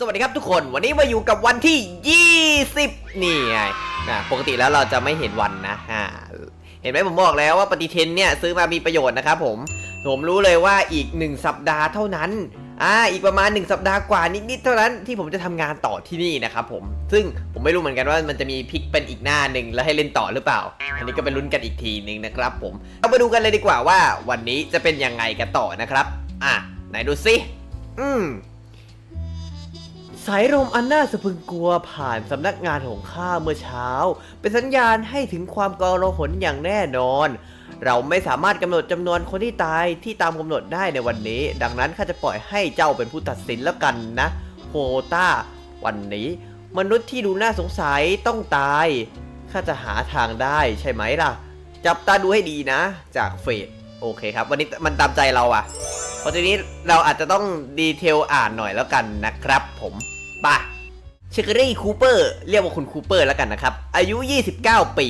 สวัสดีครับทุกคนวันนี้มาอยู่กับวันที่ 20 นี่ไงนะปกติแล้วเราจะไม่เห็นวันนะอ่าเห็นไหมผมบอกแล้วว่าปฏิเทนเนี่ยซื้อมามีประโยชน์นะครับผมผมรู้เลยว่าอีก 1 สัปดาห์เท่านั้นอ่าอีกประมาณ 1 สัปดาห์กว่านิดๆเท่านั้นที่ผมจะทำงานต่อที่นี่นะครับผมซึ่งผมไม่รู้เหมือนกันว่ามันจะมีพลิกเป็นอีกหน้าหนึ่งแล้วให้เล่นต่อหรือเปล่า อันนี้ก็ไปลุ้นกันอีกทีหนึ่งนะครับผมเรามาดูกันเลยดีกว่าว่าวันนี้จะเป็นยังไงกันต่อนะครับ อะไหนดูสิอืม สายลมอันน่าสะพรึงกลัวผ่านสำนักงานของข้าเมื่อเช้า เป็นสัญญาณให้ถึงความกลาหนอย่างแน่นอน เราไม่สามารถกำหนดจำนวนคนที่ตายที่ตามกำหนดได้ในวันนี้ ดังนั้นข้าจะปล่อยให้เจ้าเป็นผู้ตัดสินแล้วกันนะโฮต้า วันนี้ มนุษย์ที่ดูน่าสงสัยต้องตายข้าจะหาทางได้ใช่ไหมล่ะ จับตาดูให้ดีนะ จากเฟดโอเคครับ วันนี้มันตามใจเราอะเพราะทีนี้เราอาจจะต้องดีเทลอ่านหน่อยแล้วกันนะครับผม ปะเชคเกอรี่คูเปอร์เรียกว่าคุณคูเปอร์แล้วกันนะครับ อายุ 29 ปี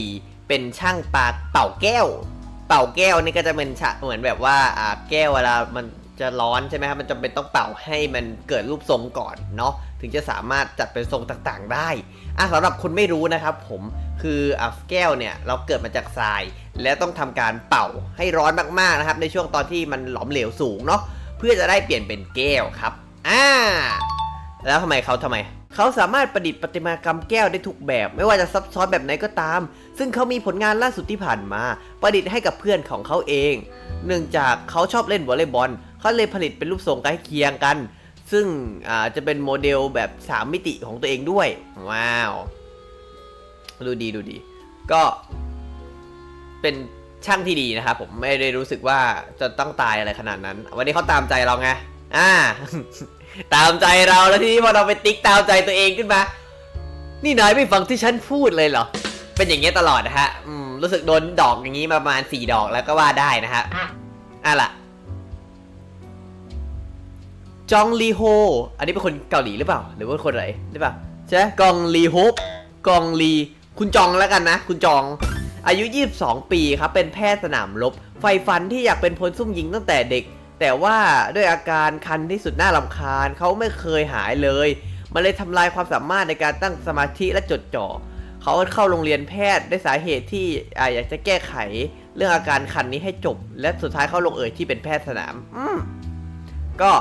เป็นช่างปาเป่าแก้ว เป่าแก้วนี่ก็จะเป็นเหมือนแบบว่าอ่าแก้วเวลามันจะร้อนใช่ไหมครับมันจำเป็นต้องเป่าให้มันเกิดรูปทรงก่อนเนาะถึงจะสามารถจัดเป็นทรงต่างๆได้อะสำหรับคนไม่รู้นะครับ ผมคืออะแก้วเนี่ยเราเกิดมาจากทราย และต้องทำการเป่าให้ร้อนมากๆนะครับ ในช่วงตอนที่มันหลอมเหลวสูงเนาะเพื่อจะได้เปลี่ยนเป็นแก้วครับอ่า แล้วทำไมเขาทำไม เขาสามารถประดิษฐ์ประติมากรรมแก้วได้ทุกแบบ ไม่ว่าจะซับซ้อนแบบไหนก็ตาม ซึ่งเขามีผลงานล่าสุดที่ผ่านมา ประดิษฐ์ให้กับเพื่อนของเขาเอง เนื่องจากเขาชอบเล่นวอลเลย์บอลเขาเลยผลิตเป็นรูปทรงใกล้เคียงกัน ซึ่งจะเป็นโมเดลแบบ 3 มิติของตัวเองด้วย ว้าว ดูดีดูดี ก็เป็นช่างที่ดีนะครับผมไม่ได้รู้สึกว่าจะต้องตายอะไรขนาดนั้น วันนี้เขาตามใจเราไงอ่า ตามใจเราแล้วทีนี้พอเราไปติ๊กตามใจตัวเองขึ้นมา นี่นายไม่ฟังที่ฉันพูดเลยเหรอ เป็นอย่างเงี้ยตลอดนะฮะ อืม รู้สึกโดนดอกอย่างงี้มาประมาณสี่ดอกแล้วก็ว่าได้นะฮะอะล่ะ จองลีโฮ อันนี้เป็นคนเกาหลีหรือเปล่า หรือว่าคนไหนหรือเปล่าใช่ไหมกองลีโฮปกองลี คุณจองแล้วกันนะ คุณจอง อายุ 22 ปีครับ เป็นแพทย์สนามรบ ไฟฟันที่อยากเป็นพลซุ่มยิงตั้งแต่เด็ก แต่ว่าด้วยอาการคันที่สุดน่ารำคาญเขาไม่เคยหายเลย มันเลยทำลายความสามารถในการตั้งสมาธิและจดจ่อเขาเข้าโรงเรียนแพทย์ด้วยสาเหตุที่ออยากจะแก้ไข เรื่องอาการคันนี้ให้จบ และสุดท้ายเขาลงเอยที่เป็นแพทย์สนามอืมก็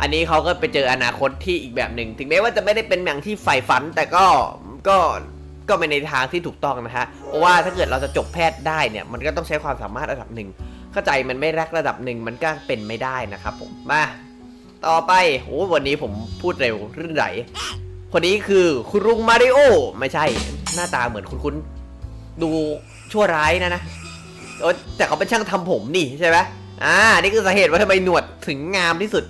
อันนี้เขาก็ไปเจออนาคตที่อีกแบบหนึ่งถึงแม้ว่าจะไม่ได้เป็นอย่างที่ใฝ่ฝัน แต่ก็ก็ก็เป็นในทางที่ถูกต้องนะฮะเพราะว่าถ้าเกิดเราจะจบแพทย์ได้เนี่ย มันก็ต้องใช้ความสามารถระดับหนึ่ง เข้าใจมันไม่แรกระดับหนึ่งมันก็เป็นไม่ได้นะครับผมมาต่อไปโอ้วันนี้ผมพูดเร็วรื่นไหลคนนี้คือคุณลุงมาริโอไม่ใช่ หน้าตาเหมือนคุณคุณดูชั่วร้ายนะนะแต่เขาเป็นช่างทำผมนี่ใช่ไหมอ่า นี่คือสาเหตุว่าทำไมหนวดถึงงามที่สุด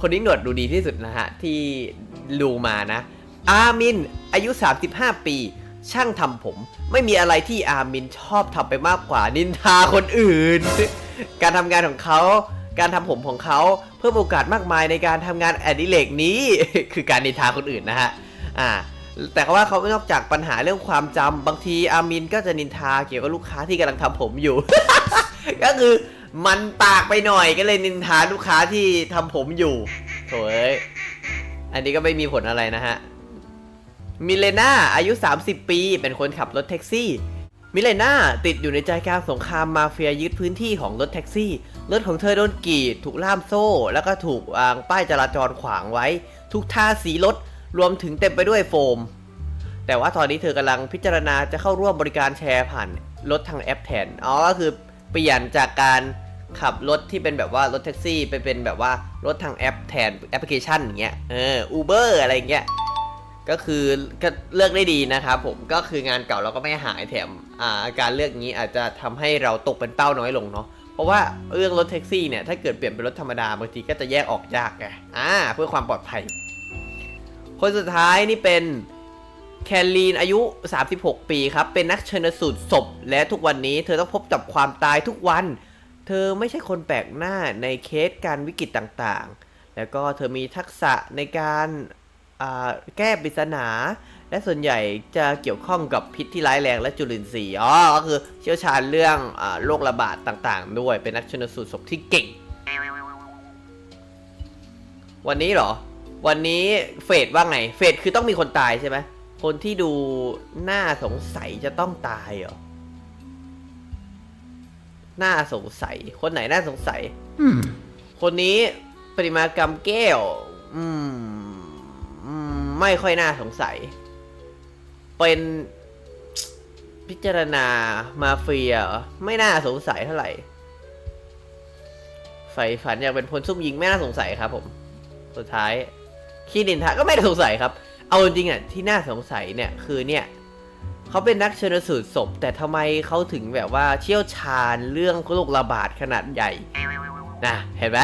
คนนี้หนวดดูดีที่สุดนะฮะ ที่ดูมานะ อามิน อายุ 35 ปี ช่างทำผม ไม่มีอะไรที่อามินชอบทำไปมากกว่านินทาคนอื่น การทำงานของเขาการทำผมของเขาเพิ่มโอกาสมากมายในการทำงานอดิเรกนี้ คือการนินทาคนอื่นนะฮะอ่าแต่ว่าเขานอกจากปัญหาเรื่องความจำบางทีอามินก็จะนินทาเกี่ยวกับลูกค้าที่กำลังทำผมอยู่ ก็คือมันปากไปหน่อยก็เลยนินทาลูกค้าที่ทำผมอยู่โถ่เอ้ยอันนี้ก็ไม่มีผลอะไรนะฮะ มิเลนาอายุ 30 ปี เป็นคนขับรถแท็กซี่ มิเลนาติดอยู่ในใจกลางสงครามมาเฟียยึดพื้นที่ของรถแท็กซี่ รถของเธอโดนกีด ถูกล่ามโซ่ แล้วก็ถูกวางป้ายจราจรขวางไว้ ทุกท่าสีรถ รวมถึงเต็มไปด้วยโฟม แต่ว่าตอนนี้เธอกำลังพิจารณาจะเข้าร่วมบริการแชร์ผ่านรถทางแอปแทน อ๋อ ก็คือเปลี่ยนจากการขับรถที่เป็นแบบว่ารถแท็กซี่ไปเป็นแบบว่ารถทางแอปแทนแอปพลิเคชันอย่างเงี้ย เอออูเบอร์อะไรอย่างเงี้ย ก็คือก็เลือกได้ดีนะครับผมก็คืองานเก่าเราก็ไม่หายแถมอ่าการเลือกนี้อาจจะทำให้เราตกเป็นเป้าน้อยลงเนาะเพราะว่าเรื่องรถแท็กซี่เนี่ยถ้าเกิดเปลี่ยนเป็นรถธรรมดาบางทีก็จะแยกออกยากไงอ่าเพื่อความปลอดภัย คนสุดท้ายนี่เป็นแคลลีนอายุ 36 ปีครับ เป็นนักชนสูตรศพ และทุกวันนี้เธอต้องพบกับความตายทุกวัน เธอไม่ใช่คนแปลกหน้าในเคสการวิกฤตต่างๆ แล้วก็เธอมีทักษะในการ แก้ปริศนา และส่วนใหญ่จะเกี่ยวข้องกับพิษที่ร้ายแรงและจุลินทรีย์อ๋อก็คือเชี่ยวชาญเรื่องอาโรคระบาดต่างๆ ด้วยเป็นนักชันสูตรศพที่เก่ง วันนี้เหรอ วันนี้เฟดว่าไง เฟดคือต้องมีคนตายใช่ไหมคนที่ดูน่าสงสัยจะต้องตายเหรอน่าสงสัย คนไหนน่าสงสัย Hmm. คนนี้ปริมากรรมแก้ว อืมอืม ไม่ค่อยน่าสงสัย เป็นพิจารณามาเฟียไม่น่าสงสัยเท่าไหร่ใฝ่ฝันอยากเป็นพลซุ่มยิงไม่น่าสงสัยครับ ผม สุดท้ายขี้ดินทาก็ไม่ได้สงสัยครับ เอาจริงอะที่น่าสงสัยเนี่ยคือเนี่ยเขาเป็นนักชนสูตรศพ แต่ทำไมเขาถึงแบบว่าเชี่ยวชาญเรื่องโรคระบาดขนาดใหญ่นะเห็นไหม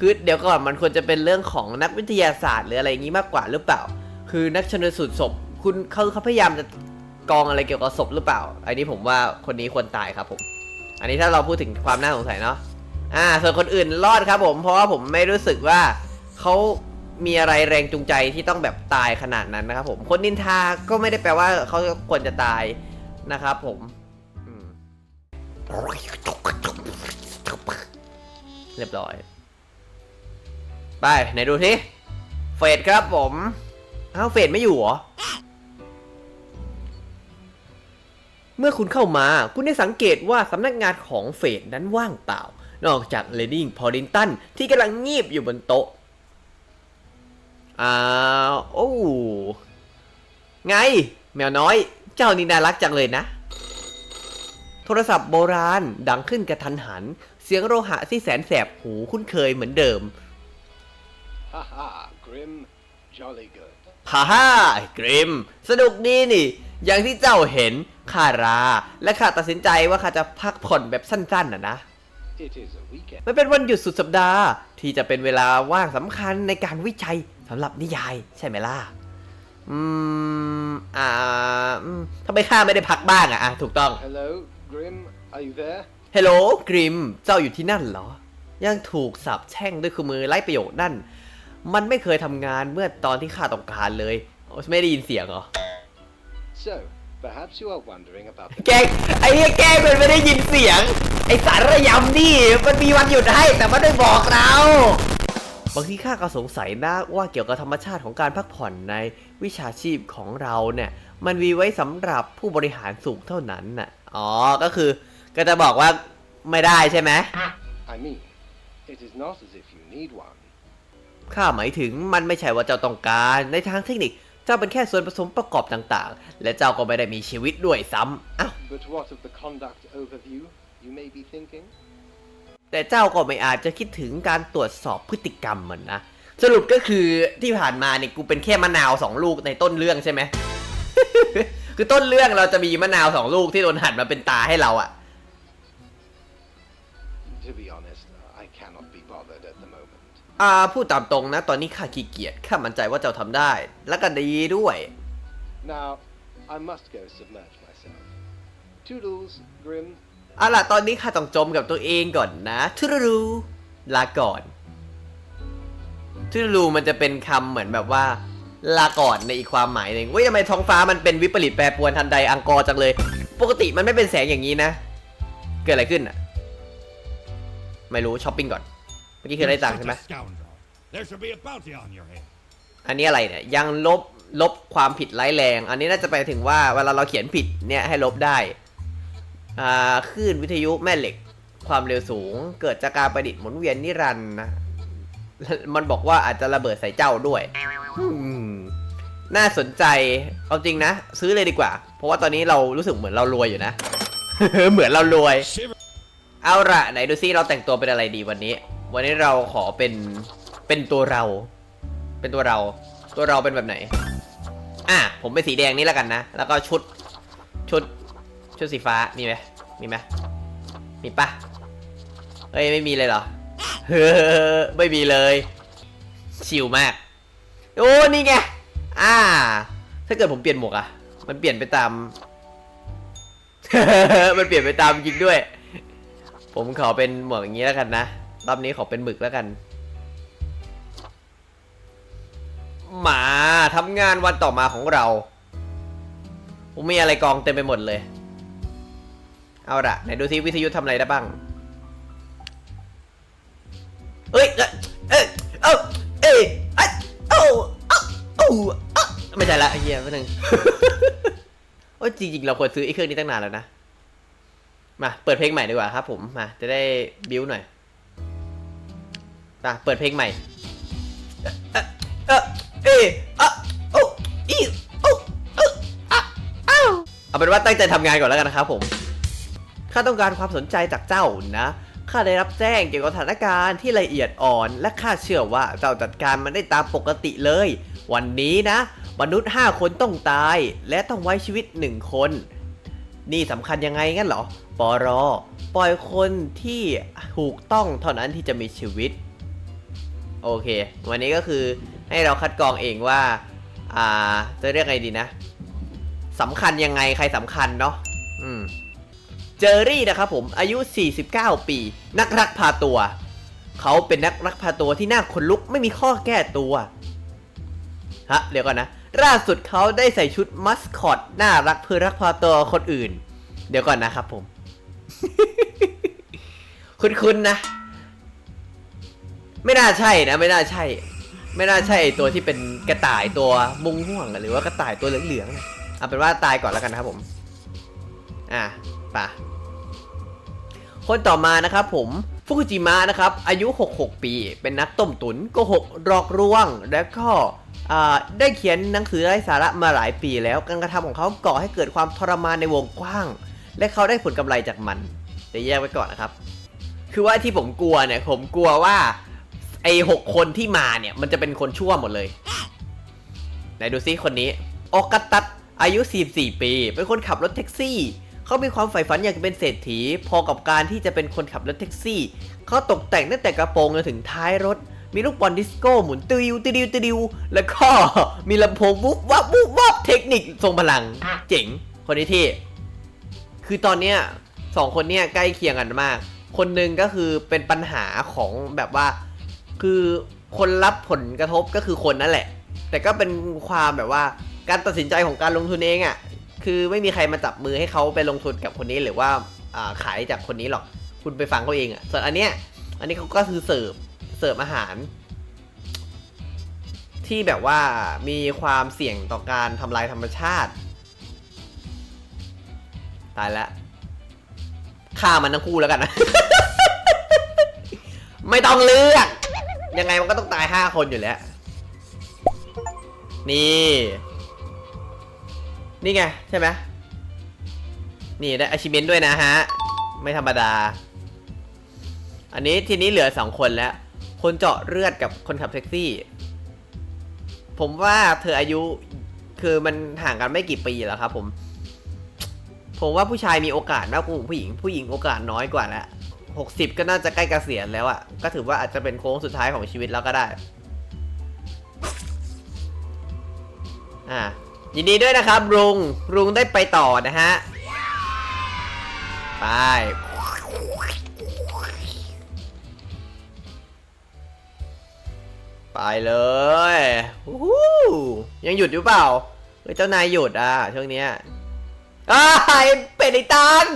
คือเดี๋ยวก่อนมันควรจะเป็นเรื่องของนักวิทยาศาสตร์หรืออะไรอย่างนี้มากกว่าหรือเปล่า คือนักชนสูตรศพ คุณเขาเขาพยายามจะกองอะไรเกี่ยวกับศพหรือเปล่า อันนี้ผมว่าคนนี้ควรตายครับผม อันนี้ถ้าเราพูดถึงความน่าสงสัยเนาะ อ่า ส่วนคนอื่นรอดครับผม เพราะว่าผมไม่รู้สึกว่าเขามีอะไรแรงจูงใจที่ต้องแบบตายขนาดนั้นนะครับผม คนนินทาก็ไม่ได้แปลว่าเขาควรจะตายนะครับผมอืมเรียบร้อย ไปไหนดูสิเฟดครับผม อ้าวเฟดไม่อยู่เหรอ เมื่อคุณเข้ามาคุณได้สังเกตว่าสำนักงานของเฟดนั้นว่างเปล่า นอกจากเลดี้พอดินตันที่กำลังงีบอยู่บนโต๊ะอ้าวโอ้ไง แมวน้อย เจ้านี่น่ารักจังเลยนะ โทรศัพท์โบราณดังขึ้นกระทันหัน เสียงโลหะที่แสนแสบหูคุ้นเคยเหมือนเดิม Ha ha, Grim. Jolly good. ฮ่าฮ่ากริมสนุกดีนี่ อย่างที่เจ้าเห็นข้ารา และข้าตัดสินใจว่าข้าจะพักผ่อนแบบสั้นๆน่ะนะ It is a weekend. มันเป็นวันหยุดสุดสัปดาห์ที่จะเป็นเวลาว่างสำคัญในการวิจัยสำหรับนิยายใช่ไหมล่ะ อืม อ่าอืมทำไมข้าไม่ได้พักบ้างอะอะ ถูกต้อง Hello, Grim. Are you there? เฮลโหลกริม เจ้าอยู่ที่นั่นเหรอ ยังถูกสาบแช่งด้วยคือมือไร้ประโยชน์นั่น มันไม่เคยทำงานเมื่อตอนที่ข้าต้องการเลยโอ้ไม่ได้ยินเสียงเหรอ So, perhaps you are wondering about the แกล้งไอ้เหี้ยแกล้งมันไม่ได้ยินเสียง ไอ้สารระยำนี่มันมีวันหยุดให้แต่ไม่ได้บอกเราบางทีข้าก็สงสัยนะว่าเกี่ยวกับธรรมชาติของการพักผ่อนในวิชาชีพของเราเนี่ย มันมีไว้สำหรับผู้บริหารสูงเท่านั้นน่ะอ๋อก็คือ ก็จะบอกว่าไม่ได้ใช่ไหม I mean, it is not as if you need one. ข้าหมายถึงมันไม่ใช่ว่าเจ้าต้องการ ในทางเทคนิค เจ้าเป็นแค่ส่วนผสมประกอบต่างๆ และเจ้าก็ไม่ได้มีชีวิตด้วยซ้ำอ้าว But what of the conduct overview, you may be thinking? แต่เจ้าก็ไม่อาจจะคิดถึงการตรวจสอบพฤติกรรมมันนะ สรุปก็คือที่ผ่านมาเนี่ยกูเป็นแค่มะนาวสองลูกในต้นเรื่องใช่ไหม คือต้นเรื่องเราจะมีมะนาวสองลูกที่โดนหั่นมาเป็นตาให้เราอะ อ่าพูดตามตรงนะ ตอนนี้ข้าขี้เกียจข้ามั่นใจว่าเจ้าทำได้ และก็ดีด้วย Now, I must go submerge myself. Toodles, Grim. เอาล่ะ ตอนนี้ข้าต้องจมกับตัวเองก่อนนะทุรูรูลาก่อนทุรูรูมันจะเป็นคำเหมือนแบบว่า ลาก่อนในอีกความหมายหนึ่งเว้ยทำไมท้องฟ้ามันเป็นวิปริตแปรปรวนทันใดอังกอร์จังเลย ปกติมันไม่เป็นแสงอย่างนี้นะ เกิดอะไรขึ้นอะ ไม่รู้ช้อปปิ้งก่อนเมื่อกี้คืออะไร You're ต่างค์ such ใช่ไหม a scoundrel. There should be a bounty on your head. อันนี้อะไรเนี่ยยังลบลบความผิดร้ายแรง อันนี้น่าจะไปถึงว่าเวลาเราเขียนผิดเนี่ยให้ลบได้อ่าคลื่นวิทยุแม่เหล็กความเร็วสูง เกิดจากการประดิษฐ์หมุนเวียนนิรันดร์นะมันบอกว่าอาจจะระเบิดใส่เจ้าด้วยอืมน่าสนใจเอาจริงนะ ซื้อเลยดีกว่า เพราะว่าตอนนี้เรารู้สึกเหมือนเรารวยอยู่นะ เหมือนเรารวย Shiver. เอาละไหนดูซิเราแต่งตัวเป็นอะไรดีวันนี้ วันนี้เราขอเป็นเป็นตัวเรา เป็นตัวเรา ตัวเราเป็นแบบไหน อะผมเป็นสีแดงนี่แล้วกันนะ แล้วก็ชุด ชุด ชุดสีฟ้า มีไหมมีไหมมีปะเฮ้ยไม่มีเลยเหรอ เฮ้อไม่มีเลย ชิลมาก โอ้นี่ไง อ่า ถ้าเกิดผมเปลี่ยนหมวกอะมันเปลี่ยนไปตาม มันเปลี่ยนไปตามจริงด้วย ผมขอเป็นหมวกอย่างนี้แล้วกันนะ รอบนี้ขอเป็นหมึกแล้วกันมาทำงานวันต่อมาของเราผมมีอะไรกองเต็มไปหมดเลย เอาละไหนดูซิวิทยุทำอะไรได้บ้างเอ้ย เอ้ยเอ้ยเอ้ยเอ้ยเอ้ยเอ้าอะไม่ใช่ละเฮียไม่นึงโอ้ยจริงๆ เราควรซื้อไอ้เครื่องนี้ตั้งนานแล้วนะ มา เปิดเพลงใหม่ดีกว่าครับผม มา จะได้บิวหน่อย มาเปิดเพลงใหม่เอะเอะเออโอ้อีโอ้เอออ้าวเอาเป็นว่าตั้งใจทำงานก่อนแล้วกันนะครับผมข้าต้องการความสนใจจากเจ้านะข้าได้รับแจ้งเกี่ยวกับสถานการณ์ที่ละเอียดอ่อน และข้าเชื่อว่าเจ้าจัดการมันได้ตามปกติเลย วันนี้นะ มนุษย์ 5 คนต้องตาย และต้องไว้ชีวิต 1 คน นี่สำคัญยังไงงั้นเหรอปอรอ ปล่อยคนที่ถูกต้องเท่านั้นที่จะมีชีวิต โอเค วันนี้ก็คือให้เราคัดกรองเองว่า อ่า จะเรียกไงดีนะสำคัญยังไงใครสำคัญเนาะอืมเจอรี่นะครับผมอายุ 49 ปี นักรักพาตัว เขาเป็นนักรักพาตัวที่น่าขนลุกไม่มีข้อแก้ตัวฮะเดี๋ยวก่อนนะล่าสุดเขาได้ใส่ชุดมัสคอตน่ารักเพื่อรักพาตัวคนอื่น เดี๋ยวก่อนนะครับผม คุ้นๆนะ ไม่น่าใช่นะ ไม่น่าใช่ ไม่น่าใช่ตัวที่เป็นกระต่ายตัวมุงห่วงหรือว่ากระต่ายตัวเหลืองๆนะเอาเป็นว่าตายก่อนแล้วกันนะครับผม อะป่ะคนต่อมานะครับผมฟุกุจิมะนะครับ อายุ 66 ปี เป็นนักต้มตุนโกหกหลอกลวง และก็ได้เขียนหนังสือไร้สาระมาหลายปีแล้วการกระทำของเขาก่อให้เกิดความทรมานในวงกว้าง และเขาได้ผลกำไรจากมันเดี๋ยวแยกไว้ก่อนนะครับ คือว่าที่ผมกลัวเนี่ยผมกลัวว่า ไอ้หกคนที่มาเนี่ยมันจะเป็นคนชั่วหมดเลยไหนดูซิคนนี้ออกกัตตัสอายุ 44 ปี เป็นคนขับรถแท็กซี่ เขามีความใฝ่ฝันอยากเป็นเศรษฐี พอกับการที่จะเป็นคนขับรถแท็กซี่ เขาตกแต่งตั้งแต่กระโปรงจนถึงท้ายรถ มีลูกบอลดิสโก้หมุนติวติวติวแล้วก็มีลำโพงวุบวับวุบวับเทคนิคทรงพลัง เจ๋ง คนนี้ที่ คือตอนเนี้ยสองคนเนี้ยใกล้เคียงกันมาก คนหนึ่งก็คือเป็นปัญหาของแบบว่า คือคนรับผลกระทบก็คือคนนั่นแหละ แต่ก็เป็นความแบบว่าการตัดสินใจของการลงทุนเองอะ่ะคือไม่มีใครมาจับมือให้เขาไปลงทุนกับคนนี้หรือว่าขายจากคนนี้หรอกคุณไปฟังเขาเองอะ่ะส่วนอันเนี้ยอันนี้เขาก็คือเสิร์ฟเสิร์ฟอาหาร ที่แบบว่ามีความเสี่ยงต่อการทำลายธรรมชาติตายแล้วฆ่ามันทั้งคู่แล้วกันนะ ไม่ต้องเลือก ยังไงมันก็ต้องตายห้าคนอยู่แล้ว นี่ นี่ไง ใช่ไหมนี่ได้ achievement ด้วยนะฮะ ไม่ธรรมดา อันนี้ทีนี้เหลือสองคนแล้ว คนเจาะเลือดกับคนขับแท็กซี่ ผมว่าเธออายุคือมันห่างกันไม่กี่ปีแล้วครับผม ผมว่าผู้ชายมีโอกาสมากกว่าผู้หญิง ผู้หญิงโอกาสน้อยกว่าแล้ว หกสิบก็น่าจะใกล้เกษียณแล้วอะ่ะ ก็ถือว่าอาจจะเป็นโค้งสุดท้ายของชีวิตแล้วก็ได้ อ่า ยินดีด้วยนะครับลุงลุงได้ไปต่อนะฮะ ไป ไปเลยฮู้ยังหยุดอยู่เปล่าเฮ้ยเจ้านายหยุดอะช่วงเนี้ยอ้าเป็นไอ้ตัน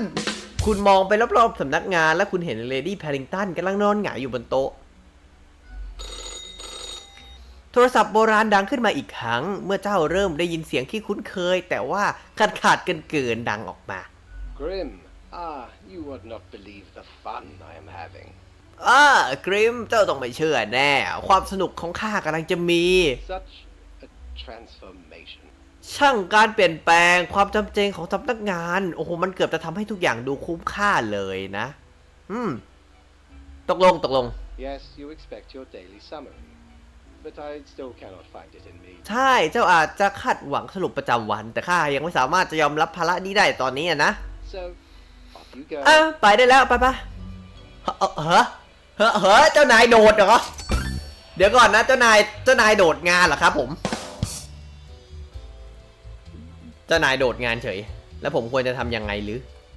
คุณมองไปรอบๆสำนักงาน แล้วคุณเห็นเลดี้แพริงตันกำลังนอนหงายอยู่บนโต๊ะ โทรศัพท์โบราณดังขึ้นมาอีกครั้ง เมื่อเจ้าเริ่มได้ยินเสียงที่คุ้นเคย แต่ว่าขาดขาดเกินเกินๆดังออกมา Grim, ah, you would not believe the fun I am having. อ้ากริมเจ้าต้องไม่เชื่อแน่ ความสนุกของข้ากำลังจะมี Such a transformation. ช่างการเปลี่ยนแปลงความจำเจงของสำนักงาน โอ้โห มันเกือบจะทำให้ทุกอย่างดูคุ้มค่าเลยนะ อืม ตกลงตกลง Yes, you expect your daily summary, but I still cannot find it in me. ใช่ เจ้าอาจจะคาดหวังสรุปประจำวัน แต่ข้ายังไม่สามารถจะยอมรับภาระนี้ได้ตอนนี้อะนะ So, off you go. อะไปได้แล้วไปปะเฮ้อเฮ้อเฮ้อเฮ้อเจ้านายโดดเหรอ เดี๋ยวก่อนนะ เจ้านาย เจ้านายโดดงานเหรอครับผม เจ้านายโดดงานเฉย แล้วผมควรจะทำยังไงหรือ